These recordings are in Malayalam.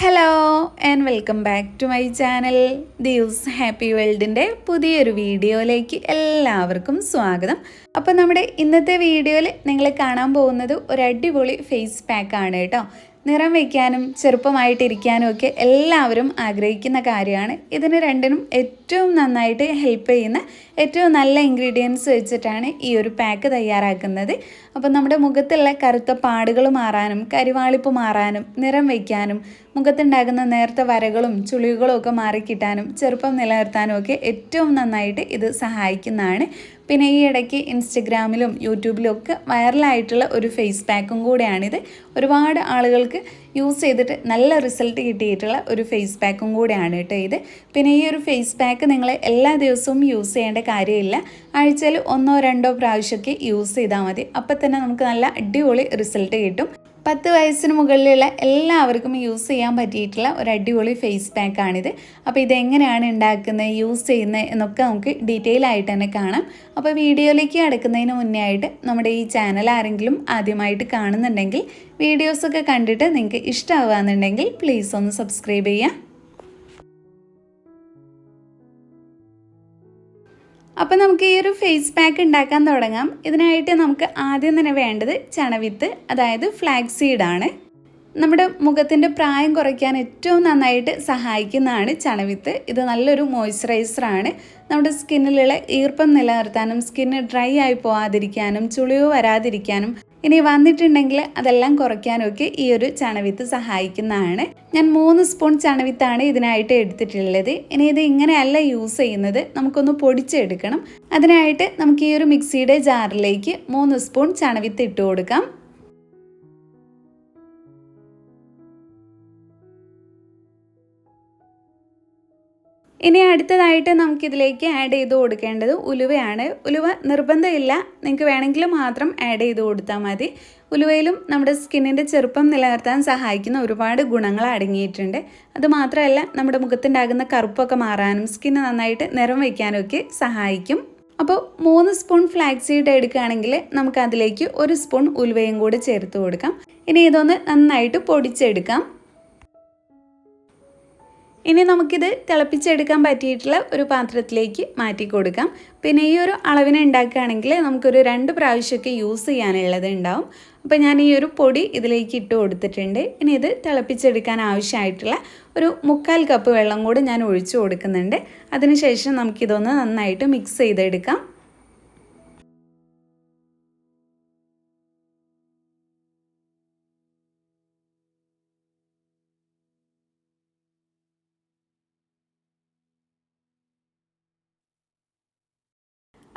Hello and welcome back to my channel Divas happy വേൾഡിന്റെ പുതിയൊരു വീഡിയോയിലേക്ക് എല്ലാവർക്കും സ്വാഗതം. അപ്പോൾ നമ്മുടെ ഇന്നത്തെ വീഡിയോയിൽ നിങ്ങൾ കാണാൻ പോകുന്നത് ഒരു അടിപൊളി ഫേസ് പാക്കാണ് കേട്ടോ. നിറം വയ്ക്കാനും ചെറുപ്പമായിട്ടിരിക്കാനും ഒക്കെ എല്ലാവരും ആഗ്രഹിക്കുന്ന കാര്യമാണ്. ഇതിന് രണ്ടിനും ഏറ്റവും നന്നായിട്ട് ഹെൽപ്പ് ചെയ്യുന്ന ഏറ്റവും നല്ല ഇൻഗ്രീഡിയൻസ് വെച്ചിട്ടാണ് ഈ ഒരു പാക്ക് തയ്യാറാക്കുന്നത്. അപ്പം നമ്മുടെ മുഖത്തുള്ള കറുത്ത പാടുകൾ മാറാനും കരിവാളിപ്പ് മാറാനും നിറം വയ്ക്കാനും മുഖത്തുണ്ടാകുന്ന നേർത്ത വരകളും ചുളിവുകളും ഒക്കെ മാറിക്കിട്ടാനും ചെറുപ്പം നിലനിർത്താനും ഒക്കെ ഏറ്റവും നന്നായിട്ട് ഇത് സഹായിക്കുന്നതാണ്. പിന്നെ ഈ ഇടയ്ക്ക് ഇൻസ്റ്റഗ്രാമിലും യൂട്യൂബിലും ഒക്കെ വൈറലായിട്ടുള്ള ഒരു ഫേസ് പാക്കും കൂടെയാണിത്. ഒരുപാട് ആളുകൾക്ക് യൂസ് ചെയ്തിട്ട് നല്ല റിസൾട്ട് കിട്ടിയിട്ടുള്ള ഒരു ഫേസ് പാക്കും കൂടെയാണ് കേട്ടോ ഇത്. പിന്നെ ഈ ഒരു ഫേസ് പാക്ക് നിങ്ങൾ എല്ലാ ദിവസവും യൂസ് ചെയ്യേണ്ട കാര്യമില്ല. ആഴ്ചയിൽ ഒന്നോ രണ്ടോ പ്രാവശ്യമൊക്കെ യൂസ് ചെയ്താൽ മതി. അപ്പം തന്നെ നമുക്ക് നല്ല അടിപൊളി റിസൾട്ട് കിട്ടും. പത്ത് വയസ്സിന് മുകളിലുള്ള എല്ലാവർക്കും യൂസ് ചെയ്യാൻ പറ്റിയിട്ടുള്ള ഒരു അടിപൊളി ഫേസ് പാക്കാണിത് അപ്പോൾ ഇതെങ്ങനെയാണ് ഉണ്ടാക്കുന്നത് യൂസ് ചെയ്യുന്നത് എന്നൊക്കെ നമുക്ക് ഡീറ്റെയിൽ ആയിട്ട് തന്നെ കാണാം. അപ്പോൾ വീഡിയോയിലേക്ക് അടക്കുന്നതിന് മുന്നേ ആയിട്ട് നമ്മുടെ ഈ ചാനൽ ആരെങ്കിലും ആദ്യമായിട്ട് കാണുന്നുണ്ടെങ്കിൽ വീഡിയോസൊക്കെ കണ്ടിട്ട് നിങ്ങൾക്ക് ഇഷ്ടമാവുകയെന്നുണ്ടെങ്കിൽ പ്ലീസ് ഒന്ന് സബ്സ്ക്രൈബ് ചെയ്യുക. അപ്പോൾ നമുക്ക് ഈ ഒരു ഫേസ് പാക്ക് ഉണ്ടാക്കാൻ തുടങ്ങാം. ഇതിനായിട്ട് നമുക്ക് ആദ്യം തന്നെ വേണ്ടത് ചണവിത്ത് അതായത് ഫ്ലാഗ് സീഡാണ് നമ്മുടെ മുഖത്തിന്റെ പ്രായം കുറയ്ക്കാൻ ഏറ്റവും നന്നായിട്ട് സഹായിക്കുന്നതാണ് ചണവിത്ത് ഇത് നല്ലൊരു മോയ്സ്ചറൈസറാണ് നമ്മുടെ സ്കിന്നിലുള്ള ഈർപ്പം നിലനിർത്താനും സ്കിന്ന് ഡ്രൈ ആയി പോകാതിരിക്കാനും ചുളിവ് വരാതിരിക്കാനും ഇനി വന്നിട്ടുണ്ടെങ്കിൽ അതെല്ലാം കുറയ്ക്കാനൊക്കെ ഈ ഒരു ചണവിത്ത് സഹായിക്കുന്നതാണ്. ഞാൻ മൂന്ന് സ്പൂൺ ചണവിത്താണ് ഇതിനായിട്ട് എടുത്തിട്ടുള്ളത്. ഇനി ഇത് ഇങ്ങനെയല്ല യൂസ് ചെയ്യുന്നത്. നമുക്കൊന്ന് പൊടിച്ചെടുക്കണം. അതിനായിട്ട് നമുക്ക് ഈ ഒരു മിക്സിയുടെ ജാറിലേക്ക് മൂന്ന് സ്പൂൺ ചണവിത്ത് ഇട്ട് കൊടുക്കാം. ഇനി അടുത്തതായിട്ട് നമുക്കിതിലേക്ക് ആഡ് ചെയ്ത് കൊടുക്കേണ്ടത് ഉലുവയാണ്. ഉലുവ നിർബന്ധമില്ല. നിങ്ങൾക്ക് വേണമെങ്കിൽ മാത്രം ആഡ് ചെയ്ത് കൊടുത്താൽ മതി. ഉലുവയിലും നമ്മുടെ സ്കിന്നിന്റെ ചെറുപ്പം നിലനിർത്താൻ സഹായിക്കുന്ന ഒരുപാട് ഗുണങ്ങൾ അടങ്ങിയിട്ടുണ്ട്. അതുമാത്രമല്ല നമ്മുടെ മുഖത്തുണ്ടാകുന്ന കറുപ്പൊക്കെ മാറാനും സ്കിന്ന് നന്നായിട്ട് നിറം വയ്ക്കാനും ഒക്കെ സഹായിക്കും. അപ്പോൾ മൂന്ന് സ്പൂൺ ഫ്ലാക്സ് സീഡ് എടുക്കുകയാണെങ്കിൽ നമുക്ക് അതിലേക്ക് ഒരു സ്പൂൺ ഉലുവയും കൂടി ചേർത്ത് കൊടുക്കാം. ഇനി ഇതൊന്ന് നന്നായിട്ട് പൊടിച്ചെടുക്കാം. ഇനി നമുക്കിത് തിളപ്പിച്ചെടുക്കാൻ പറ്റിയിട്ടുള്ള ഒരു പാത്രത്തിലേക്ക് മാറ്റി കൊടുക്കാം. പിന്നെ ഈ ഒരു അളവിനെ ഉണ്ടാക്കുകയാണെങ്കിൽ നമുക്കൊരു രണ്ട് പ്രാവശ്യമൊക്കെ യൂസ് ചെയ്യാനുള്ളത് ഉണ്ടാവും. അപ്പോൾ ഞാൻ ഈ ഒരു പൊടി ഇതിലേക്ക് ഇട്ട് കൊടുത്തിട്ടുണ്ട്. ഇനി ഇത് തിളപ്പിച്ചെടുക്കാൻ ആവശ്യമായിട്ടുള്ള ഒരു മുക്കാൽ കപ്പ് വെള്ളം കൂടി ഞാൻ ഒഴിച്ചു കൊടുക്കുന്നുണ്ട്. അതിനുശേഷം നമുക്കിതൊന്ന് നന്നായിട്ട് മിക്സ് ചെയ്തെടുക്കാം.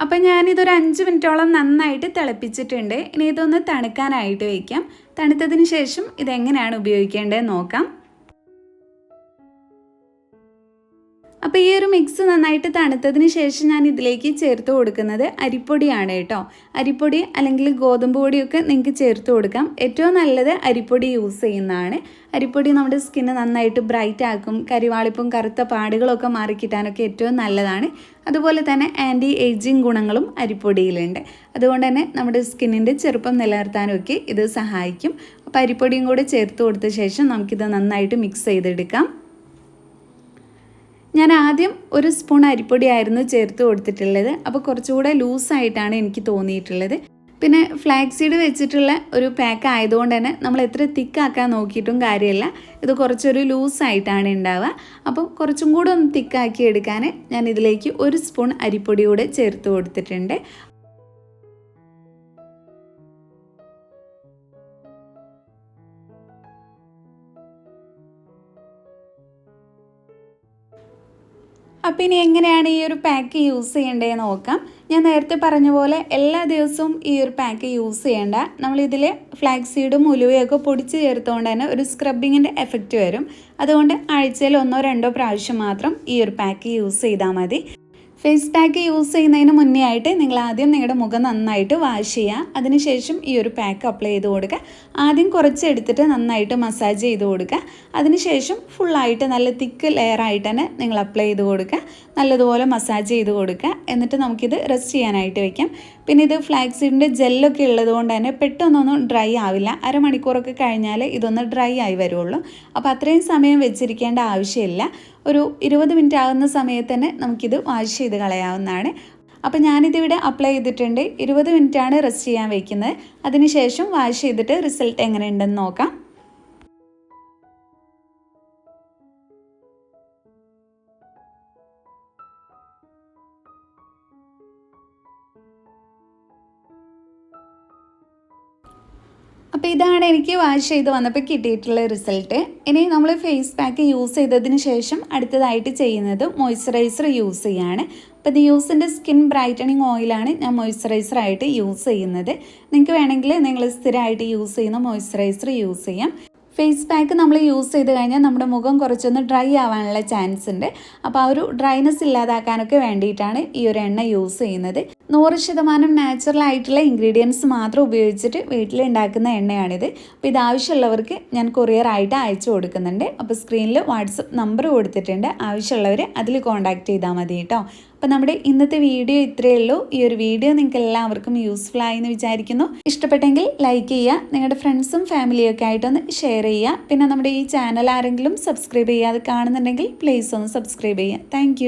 അപ്പം ഞാനിതൊരു അഞ്ച് മിനിറ്റോളം നന്നായിട്ട് തിളപ്പിച്ചിട്ടുണ്ട്. ഇനി ഇതൊന്ന് തണുക്കാനായിട്ട് വയ്ക്കാം തണുത്തതിന് ശേഷം ഇതെങ്ങനെയാണ് ഉപയോഗിക്കേണ്ടത് നോക്കാം. അപ്പോൾ ഈ ഒരു മിക്സ് നന്നായിട്ട് തണുത്തതിന് ശേഷം ഞാൻ ഇതിലേക്ക് ചേർത്ത് കൊടുക്കുന്നത് അരിപ്പൊടിയാണ് കേട്ടോ. അരിപ്പൊടി അല്ലെങ്കിൽ ഗോതമ്പ് പൊടിയൊക്കെ നിങ്ങൾക്ക് ചേർത്ത് കൊടുക്കാം. ഏറ്റവും നല്ലത് അരിപ്പൊടി യൂസ് ചെയ്യുന്നതാണ്. അരിപ്പൊടി നമ്മുടെ സ്കിന്ന് നന്നായിട്ട് ബ്രൈറ്റ് ആക്കും കരിവാളിപ്പും കറുത്ത പാടുകളൊക്കെ മാറിക്കിട്ടാനൊക്കെ ഏറ്റവും നല്ലതാണ്. അതുപോലെ തന്നെ ആന്റി ഏജിങ് ഗുണങ്ങളും അരിപ്പൊടിയിലുണ്ട്. അതുകൊണ്ട് തന്നെ നമ്മുടെ സ്കിന്നിന്റെ ചെറുപ്പം നിലനിർത്താനൊക്കെ ഇത് സഹായിക്കും. അപ്പോൾ അരിപ്പൊടിയും കൂടെ ചേർത്ത് കൊടുത്ത ശേഷം നമുക്കിത് നന്നായിട്ട് മിക്സ് ചെയ്തെടുക്കാം. ഞാൻ ആദ്യം ഒരു സ്പൂൺ അരിപ്പൊടിയായിരുന്നു ചേർത്ത് കൊടുത്തിട്ടുള്ളത്. അപ്പോൾ കുറച്ചുകൂടെ ലൂസായിട്ടാണ് എനിക്ക് തോന്നിയിട്ടുള്ളത്. പിന്നെ ഫ്ലാക്സ് സീഡ് വെച്ചിട്ടുള്ള ഒരു പാക്ക് ആയതുകൊണ്ട് തന്നെ നമ്മൾ എത്ര തിക്കാക്കാൻ നോക്കിയിട്ടും കാര്യമില്ല. ഇത് കുറച്ചൊരു ലൂസായിട്ടാണ് ഉണ്ടാവുക. അപ്പോൾ കുറച്ചും കൂടെ ഒന്ന് തിക്കാക്കി എടുക്കാൻ ഞാൻ ഇതിലേക്ക് ഒരു സ്പൂൺ അരിപ്പൊടി കൂടെ ചേർത്ത് കൊടുത്തിട്ടുണ്ട്. അപ്പോൾ ഇനി എങ്ങനെയാണ് ഈ ഒരു പാക്ക് യൂസ് ചെയ്യേണ്ടതെന്ന് നോക്കാം. ഞാൻ നേരത്തെ പറഞ്ഞ പോലെ എല്ലാ ദിവസവും ഈ ഒരു പാക്ക് യൂസ് ചെയ്യേണ്ട. നമ്മളിതിൽ ഫ്ലാക്സ് സീഡും ഉലുവയൊക്കെ പൊടിച്ച് ചേർത്തുകൊണ്ട് തന്നെ ഒരു സ്ക്രബിങ്ങിന്റെ എഫക്റ്റ് വരും. അതുകൊണ്ട് ആഴ്ചയിൽ ഒന്നോ രണ്ടോ പ്രാവശ്യം മാത്രം ഈ ഒരു പാക്ക് യൂസ് ചെയ്താൽ മതി. ഫേസ് പാക്ക് യൂസ് ചെയ്യുന്നതിന് മുന്നേ ആയിട്ട് നിങ്ങൾ ആദ്യം നിങ്ങളുടെ മുഖം നന്നായിട്ട് വാഷ് ചെയ്യുക. അതിനുശേഷം ഈ ഒരു പാക്ക് അപ്ലൈ ചെയ്ത് കൊടുക്കുക. ആദ്യം കുറച്ച് എടുത്തിട്ട് നന്നായിട്ട് മസാജ് ചെയ്ത് കൊടുക്കുക. അതിനുശേഷം ഫുള്ളായിട്ട് നല്ല തിക്ക് ലെയറായിട്ട് തന്നെ നിങ്ങൾ അപ്ലൈ ചെയ്ത് കൊടുക്കുക. നല്ലതുപോലെ മസാജ് ചെയ്ത് കൊടുക്കുക. എന്നിട്ട് നമുക്കിത് റെസ്റ്റ് ചെയ്യാനായിട്ട് വെക്കാം. പിന്നെ ഇത് ഫ്ലാക്സീഡിന്റെ ജെല്ലൊക്കെ ഉള്ളത് കൊണ്ട് തന്നെ പെട്ടെന്നൊന്നും ഡ്രൈ ആവില്ല. അരമണിക്കൂറൊക്കെ കഴിഞ്ഞാൽ ഇതൊന്ന് ഡ്രൈ ആയി വരുള്ളൂ. അപ്പോൾ അത്രയും സമയം വെച്ചിരിക്കേണ്ട ആവശ്യമില്ല. ഒരു ഇരുപത് മിനിറ്റ് ആകുന്ന സമയത്ത് തന്നെ നമുക്കിത് വാഷ് ചെയ്ത് കളയാവുന്നതാണ്. അപ്പോൾ ഞാനിതിവിടെ അപ്ലൈ ചെയ്തിട്ടുണ്ട്. ഇരുപത് മിനിറ്റാണ് റെസ്റ്റ് ചെയ്യാൻ വയ്ക്കുന്നത്. അതിനുശേഷം വാഷ് ചെയ്തിട്ട് റിസൾട്ട് എങ്ങനെയുണ്ടെന്ന് നോക്കാം. അപ്പോൾ ഇതാണ് എനിക്ക് വാഷ് ചെയ്ത് വന്നപ്പോൾ കിട്ടിയിട്ടുള്ള റിസൾട്ട്. ഇനി നമ്മൾ ഫേസ് പാക്ക് യൂസ് ചെയ്തതിന് ശേഷം അടുത്തതായിട്ട് ചെയ്യുന്നത് മോയ്സ്ചറൈസർ യൂസ് ചെയ്യാണ്. അപ്പോൾ ഇത് യൂസിന്റെ സ്കിൻ ബ്രൈറ്റനിങ് ഓയിലാണ് ഞാൻ മോയ്സ്ചറൈസറായിട്ട് യൂസ് ചെയ്യുന്നത്. നിങ്ങൾക്ക് വേണമെങ്കിൽ നിങ്ങൾ സ്ഥിരമായിട്ട് യൂസ് ചെയ്യുന്ന മോയ്സ്ചറൈസർ യൂസ് ചെയ്യാം. ഫേസ് പാക്ക് നമ്മൾ യൂസ് ചെയ്ത് കഴിഞ്ഞാൽ നമ്മുടെ മുഖം കുറച്ചൊന്ന് ഡ്രൈ ആവാനുള്ള ചാൻസ് ഉണ്ട്. അപ്പോൾ ആ ഒരു ഡ്രൈനെസ് ഇല്ലാതാക്കാനൊക്കെ വേണ്ടിയിട്ടാണ് ഈ ഒരു എണ്ണ യൂസ് ചെയ്യുന്നത്. നൂറ് ശതമാനം നാച്ചുറൽ ആയിട്ടുള്ള ഇൻഗ്രീഡിയൻസ് മാത്രം ഉപയോഗിച്ചിട്ട് വീട്ടിൽ ഉണ്ടാക്കുന്ന എണ്ണയാണിത്. അപ്പോൾ ഇത് ആവശ്യമുള്ളവർക്ക് ഞാൻ കൊറിയർ ആയിട്ട് അയച്ചു കൊടുക്കുന്നുണ്ട്. അപ്പോൾ സ്ക്രീനിൽ വാട്സപ്പ് നമ്പർ കൊടുത്തിട്ടുണ്ട്. ആവശ്യമുള്ളവർ അതിൽ കോൺടാക്റ്റ് ചെയ്താൽ മതി കേട്ടോ. അപ്പോൾ നമ്മുടെ ഇന്നത്തെ വീഡിയോ ഇത്രയേ ഉള്ളൂ. ഈ ഒരു വീഡിയോ നിങ്ങൾക്ക് എല്ലാവർക്കും യൂസ്ഫുൾ ആയി എന്ന് വിചാരിക്കുന്നു. ഇഷ്ടപ്പെട്ടെങ്കിൽ ലൈക്ക് ചെയ്യുക നിങ്ങളുടെ ഫ്രണ്ട്സും ഫാമിലിയും ഒക്കെ ആയിട്ടൊന്ന് ഷെയർ ചെയ്യുക. പിന്നെ നമ്മുടെ ഈ ചാനൽ ആരെങ്കിലും സബ്സ്ക്രൈബ് ചെയ്യാതെ കാണുന്നുണ്ടെങ്കിൽ പ്ലീസ് ഒന്ന് സബ്സ്ക്രൈബ് ചെയ്യുക. താങ്ക്